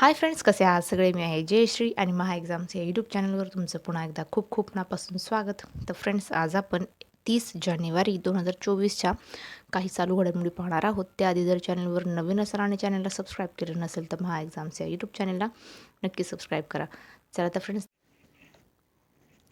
Hi friends कसे आहात सगळे? मी आहे जयश्री आणि महा एक्झाम्स या यूट्यूब चॅनलवर तुमचं पुन्हा एकदा खूप खूप नापासून स्वागत. तर फ्रेंड्स आज आपण तीस जानेवारी दोन हजार चोवीसच्या काही चालू घडामोडी पाहणार आहोत. त्याआधी जर चॅनलवर नवीन असाल आणि चॅनलला सबस्क्राईब केलं नसेल तर महा एक्झाम्स या यूट्यूब चॅनलला नक्की सबस्क्राईब करा. चला तर फ्रेंड्स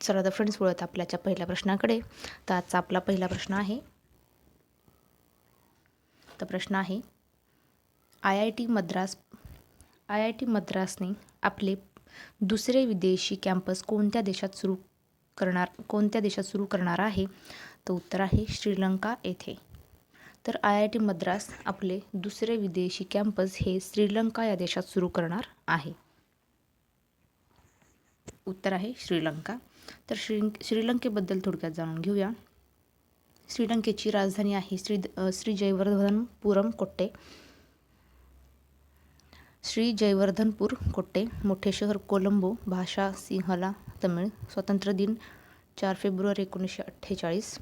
चला तर फ्रेंड्स वळत आपल्याच्या पहिल्या प्रश्नाकडे. तर आजचा आपला पहिला प्रश्न आहे तर प्रश्न आहे I I T Madras I I T मद्रासने आपले दुसरे विदेशी कॅम्पस कोणत्या देशात सुरू करणार कोणत्या देशात सुरू करणार आहे? तर उत्तर आहे श्रीलंका येथे. तर आय आय टी मद्रास आपले दुसरे विदेशी कॅम्पस हे श्रीलंका या देशात सुरू करणार आहे. उत्तर आहे श्रीलंका. तर श्री श्रीलंकेबद्दल थोडक्यात जाणून घेऊया. श्रीलंकेची राजधानी आहे श्री श्री जयवर्धनपुरम कोट्टे. श्री जयवर्धनपूर कोट्टे मोठे शहर कोलंबो भाषा सिंहला तमिळ स्वातंत्र्य दिन चार फेब्रुवारी एकोणीसशे अठ्ठेचाळीस.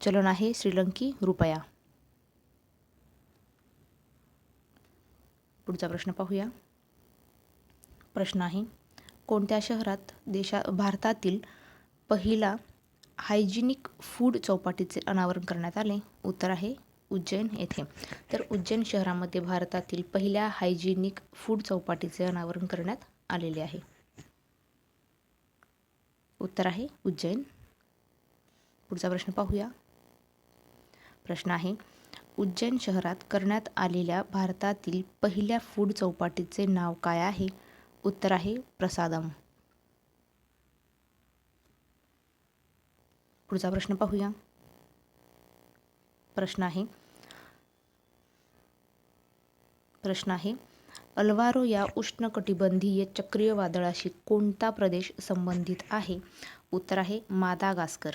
चलन आहे श्रीलंकी रुपया. पुढचा प्रश्न पाहूया. प्रश्न आहे कोणत्या शहरात देशा भारतातील पहिला हायजिनिक फूड चौपाटीचे अनावरण करण्यात आले? उत्तर आहे उज्जैन येथे. तर उज्जैन शहरामध्ये भारतातील पहिल्या हायजिनिक फूड चौपाटीचे अनावरण करण्यात आलेले आहे. उत्तर आहे उज्जैन. पुढचा प्रश्न पाहूया. प्रश्न आहे उज्जैन शहरात करण्यात आलेल्या भारतातील पहिल्या फूड चौपाटीचे नाव काय आहे? उत्तर आहे प्रसादम. पुढचा प्रश्न पाहूया. प्रश्न आहे प्रश्न आहे. अल्वारो या उष्णकटिबंधीय चक्रीय वादळाशी कोणता प्रदेश संबंधित आहे? उत्तर आहे मादागास्कर.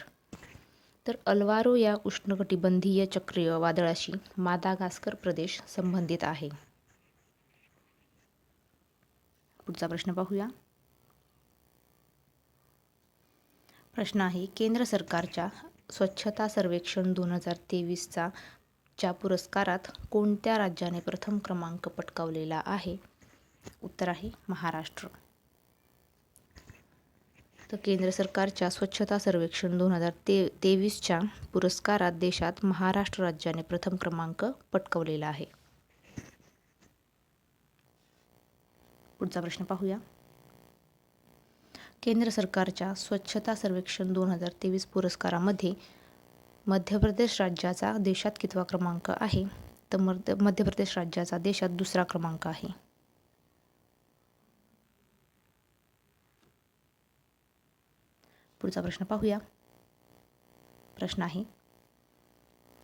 तर अल्वारो या उष्णकटिबंधीय चक्रीय वादळाशी मादागास्कर प्रदेश संबंधित आहे. पुढचा प्रश्न पाहूया. प्रश्न आहे केंद्र सरकारच्या स्वच्छता सर्वेक्षण दोन हजार तेवीसचा च्या पुरस्कारात कोणत्या राज्याने प्रथम क्रमांक पटकावलेला आहे? उत्तर आहे महाराष्ट्र. तर केंद्र सरकारच्या स्वच्छता सर्वेक्षण दोन हजार ते तेवीसच्या पुरस्कारात देशात महाराष्ट्र राज्याने प्रथम क्रमांक पटकावलेला आहे. पुढचा प्रश्न पाहूया. केंद्र सरकारच्या स्वच्छता सर्वेक्षण दोन हजार तेवीस पुरस्कारामध्ये मध्य प्रदेश राज्याचा देशात कितवा क्रमांक आहे? तर मध्य मध्य प्रदेश राज्याचा देशात दुसरा क्रमांक आहे. पुढचा प्रश्न पाहूया. प्रश्न आहे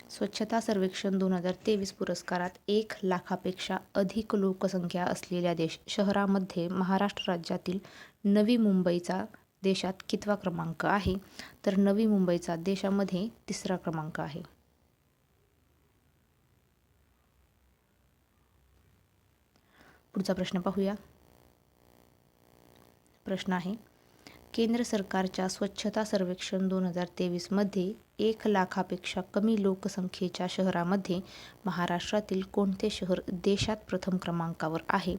स्वच्छता सर्वेक्षण दोन हजार तेवीस पुरस्कारात एक लाखापेक्षा अधिक लोकसंख्या असलेल्या देश शहरामध्ये महाराष्ट्र राज्यातील नवी मुंबईचा देशात कितवा क्रमांक आहे? तर नवी मुंबईचा देशामध्ये तिसरा क्रमांक आहे. पुढचा प्रश्न पाहूया. प्रश्न आहे केंद्र सरकारच्या स्वच्छता सर्वेक्षण दोन हजार तेवीसमध्ये एक लाखापेक्षा कमी लोकसंख्येच्या शहरामध्ये महाराष्ट्रातील कोणते शहर देशात प्रथम क्रमांकावर आहे?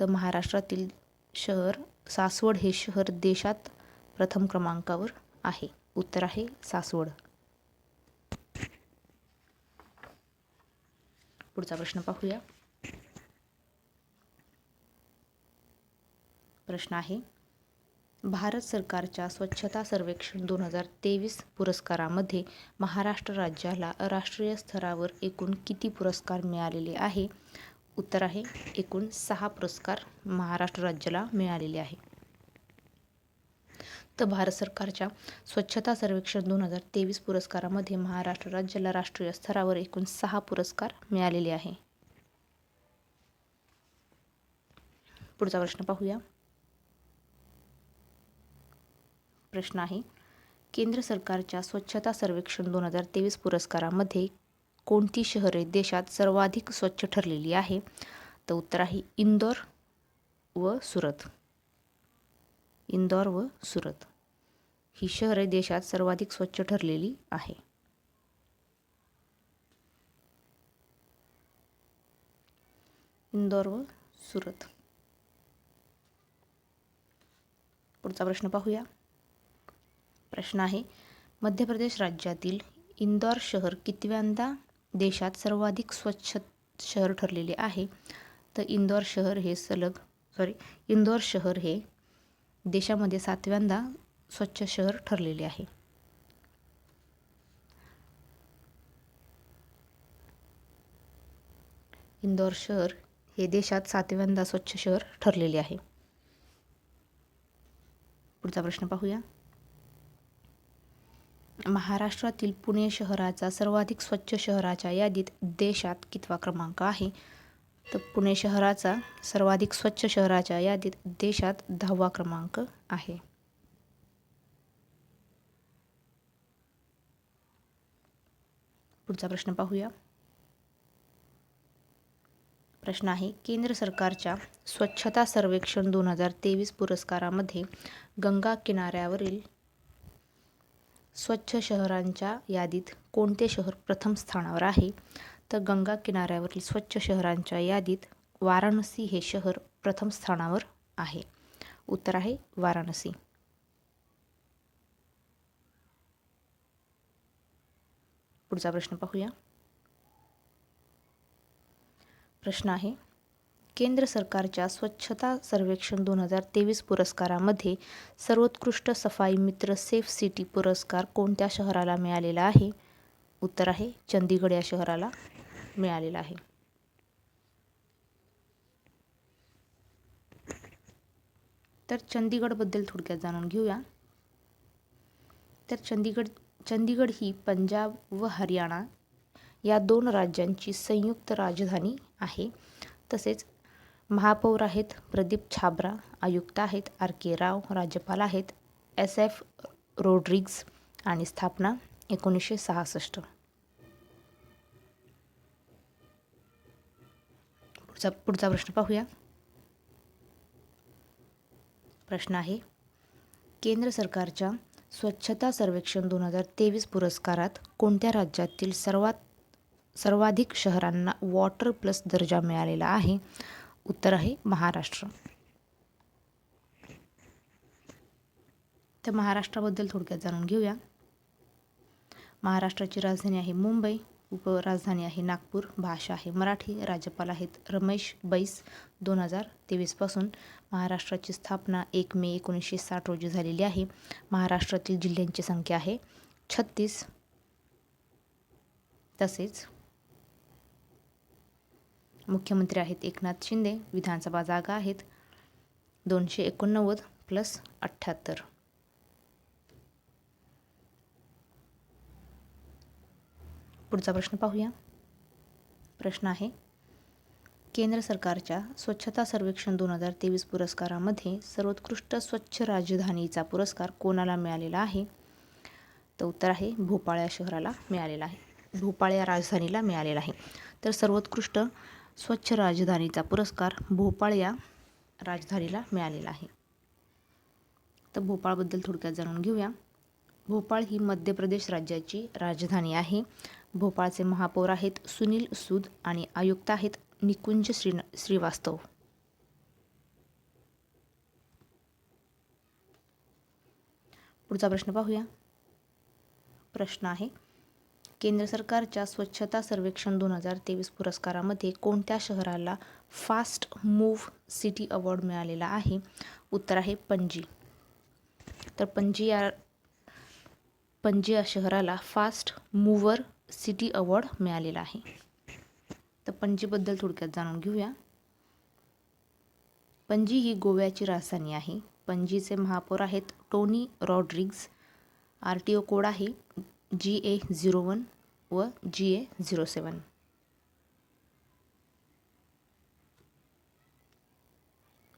तर महाराष्ट्रातील शहर सासवड हे शहर देशात प्रथम क्रमांकावर आहे. उत्तर आहे सासवड. पुढचा प्रश्न पाहूया. प्रश्न आहे भारत सरकारच्या स्वच्छता सर्वेक्षण दोन हजार तेवीस पुरस्कारामध्ये महाराष्ट्र राज्याला राष्ट्रीय स्तरावर एकूण किती पुरस्कार मिळालेले आहे? उत्तर आहे. एकूण सहा पुरस्कार महाराष्ट्र राज्याला मिळालेले आहे. तर भारत सरकारच्या स्वच्छता सर्वेक्षण दोन हजार तेवीस पुरस्कारामध्ये महाराष्ट्र राज्याला राष्ट्रीय स्तरावर एकूण सहा पुरस्कार मिळालेले आहे. पुढचा प्रश्न पाहूया. प्रश्न आहे केंद्र सरकारच्या स्वच्छता सर्वेक्षण दोन हजार तेवीस पुरस्कारामध्ये कोणती शहरे देशात सर्वाधिक स्वच्छ ठरलेली आहे? तर उत्तर आहे इंदोर व सुरत. इंदोर व सुरत. ही शहरे देशात सर्वाधिक स्वच्छ ठरलेली आहे. इंदोर व सुरत. पुढचा प्रश्न पाहूया. प्रश्न आहे मध्य प्रदेश राज्यातील इंदौर शहर कितव्यांदा देशात सर्वाधिक स्वच्छ शहर ठरलेले आहे. तर इंदौर शहर हे सलग सॉरी इंदौर शहर हे देशामध्ये सातव्यांदा स्वच्छ शहर ठरलेले आहे. इंदौर शहर हे देशात सातव्यांदा स्वच्छ शहर ठरलेले आहे. पुढचा प्रश्न पाहूया. महाराष्ट्रातील पुणे शहराचा सर्वाधिक स्वच्छ शहराच्या यादीत देशात कितवा क्रमांक आहे? तर पुणे शहराचा सर्वाधिक स्वच्छ शहराच्या यादीत देशात दहावा क्रमांक आहे. पुढचा प्रश्न पाहूया. प्रश्न आहे केंद्र सरकारच्या स्वच्छता सर्वेक्षण दोन हजार तेवीस पुरस्कारामध्ये गंगा किनाऱ्यावरील स्वच्छ शहरांच्या यादीत कोणते शहर प्रथम स्थानावर आहे? तर गंगा किनाऱ्यावरील स्वच्छ शहरांच्या यादीत वाराणसी हे शहर प्रथम स्थानावर आहे. उत्तर आहे वाराणसी. पुढचा प्रश्न पाहूया. प्रश्न आहे केंद्र सरकारच्या स्वच्छता सर्वेक्षण दोन हजार तेवीस पुरस्कारामध्ये सर्वोत्कृष्ट सफाई मित्र सेफ सिटी पुरस्कार कोणत्या शहराला मिळालेला आहे? उत्तर आहे चंदीगड या शहराला मिळालेला आहे. तर चंदीगडबद्दल थोडक्यात जाणून घेऊया. तर चंदीगड चंदीगड ही पंजाब व हरियाणा या दोन राज्यांची संयुक्त राजधानी आहे. तसेच महापौर आहेत प्रदीप छाबरा आयुक्त आहेत आर के राव राज्यपाल आहेत एस एफ रोड्रिग्ज आणि स्थापना एकोणीसशे सहासष्ट. पुढचा पुढचा प्रश्न पाहूया. प्रश्न आहे केंद्र सरकारच्या स्वच्छता सर्वेक्षण दोन हजार तेवीस पुरस्कारात कोणत्या राज्यातील सर्वात सर्वाधिक शहरांना वॉटर प्लस दर्जा मिळालेला आहे? उत्तर आहे महाराष्ट्र. तर महाराष्ट्राबद्दल थोडक्यात जाणून घेऊया. महाराष्ट्राची राजधानी आहे मुंबई उपराजधानी आहे नागपूर भाषा आहे मराठी राज्यपाल आहेत रमेश बैस दोन हजार तेवीसपासून महाराष्ट्राची स्थापना एक मे एकोणीसशे साठ रोजी झालेली आहे. महाराष्ट्रातील जिल्ह्यांची संख्या आहे छत्तीस. तसेच मुख्यमंत्री आहेत एकनाथ शिंदे विधानसभा जागा आहेत दोनशे एकोणनव्वद प्लस अठ्ठ्याहत्तर. पुढचा प्रश्न पाहूया. प्रश्न आहे केंद्र सरकारच्या स्वच्छता सर्वेक्षण दोन हजार तेवीस पुरस्कारामध्ये सर्वोत्कृष्ट स्वच्छ राजधानीचा पुरस्कार कोणाला मिळालेला आहे? तर उत्तर आहे भोपाळ या शहराला मिळालेला आहे. भोपाळ या राजधानीला मिळालेला आहे. तर सर्वोत्कृष्ट स्वच्छ राजधानीचा पुरस्कार भोपाळ या राजधानीला मिळालेला आहे. तर भोपाळबद्दल थोडक्यात जाणून घेऊया. भोपाळ ही मध्य प्रदेश राज्याची राजधानी आहे. भोपाळचे महापौर आहेत सुनील सूद आणि आयुक्त आहेत निकुंज श्री श्रीवास्तव. पुढचा प्रश्न पाहूया. प्रश्न आहे केंद्र सरकारच्या स्वच्छता सर्वेक्षण दोन हजार तेवीस पुरस्कारामध्ये कोणत्या शहराला फास्ट मूव्ह सिटी अवॉर्ड मिळालेला आहे? उत्तर आहे पणजी. तर पणजी या पणजी या शहराला फास्ट मूव्हर सिटी अवॉर्ड मिळालेला आहे. तर पणजीबद्दल थोडक्यात जाणून घेऊया. पणजी ही गोव्याची राजधानी आहे. पणजीचे महापौर आहेत Tony Rodrigues. R T O code आहे जी ए झिरो वन. व जी ए झिरो सेवन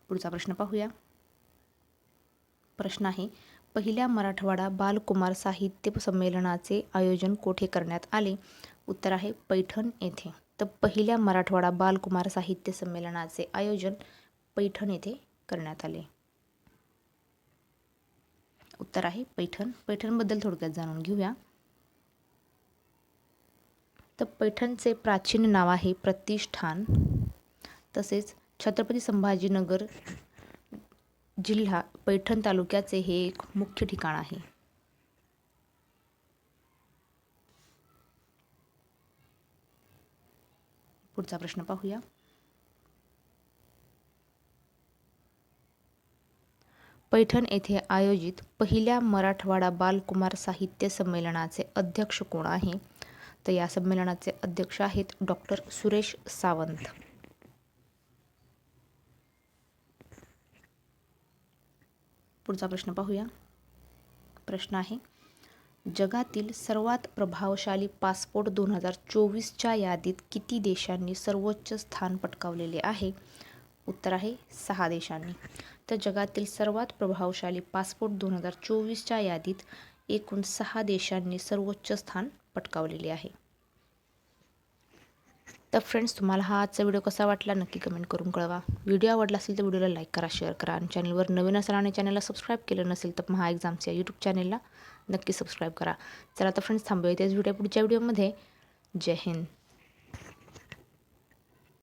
पुढचा प्रश्न पाहूया. प्रश्न आहे पहिल्या मराठवाडा बालकुमार साहित्य संमेलनाचे आयोजन कोठे करण्यात आले? उत्तर आहे पैठण येथे. तर पहिल्या मराठवाडा बालकुमार साहित्य संमेलनाचे आयोजन पैठण येथे करण्यात आले. उत्तर आहे पैठण. पैठणबद्दल थोडक्यात जाणून घेऊया. पैठणचे प्राचीन नाव आहे प्रतिष्ठान. तसेच छत्रपती संभाजीनगर जिल्हा पैठण तालुक्याचे हे एक मुख्य ठिकाण आहे. पुढचा प्रश्न पाहूया. पैठण येथे आयोजित पहिल्या मराठवाडा बालकुमार साहित्य संमेलनाचे अध्यक्ष कोण आहे? तर या संमेलनाचे अध्यक्ष आहेत डॉक्टर सुरेश सावंत. पुढचा प्रश्न पाहूया. प्रश्न आहे जगातील सर्वात प्रभावशाली पासपोर्ट दोन हजार चोवीसच्या यादीत किती देशांनी सर्वोच्च स्थान पटकावलेले आहे? उत्तर आहे सहा देशांनी. तर जगातील सर्वात प्रभावशाली पासपोर्ट दोन हजार चोवीसच्या यादीत एकूण सहा देशांनी सर्वोच्च स्थान पटकावलेले आहे. तर फ्रेंड्स तुम्हाला हा आजचा व्हिडिओ कसा वाटला? नक्की कमेंट करून कळवा. व्हिडिओ आवडला असेल तर व्हिडिओला लाईक करा शेअर करा. आणि चॅनलवर नवीन असाल आणि चॅनलला सबस्क्राईब केलं नसेल तर महा एक्झाम्स या यूट्यूब चॅनलला नक्की सबस्क्राईब करा. चला तर फ्रेंड्स थांबूया त्याच व्हिडिओ पुढच्या व्हिडिओमध्ये जय हिंद.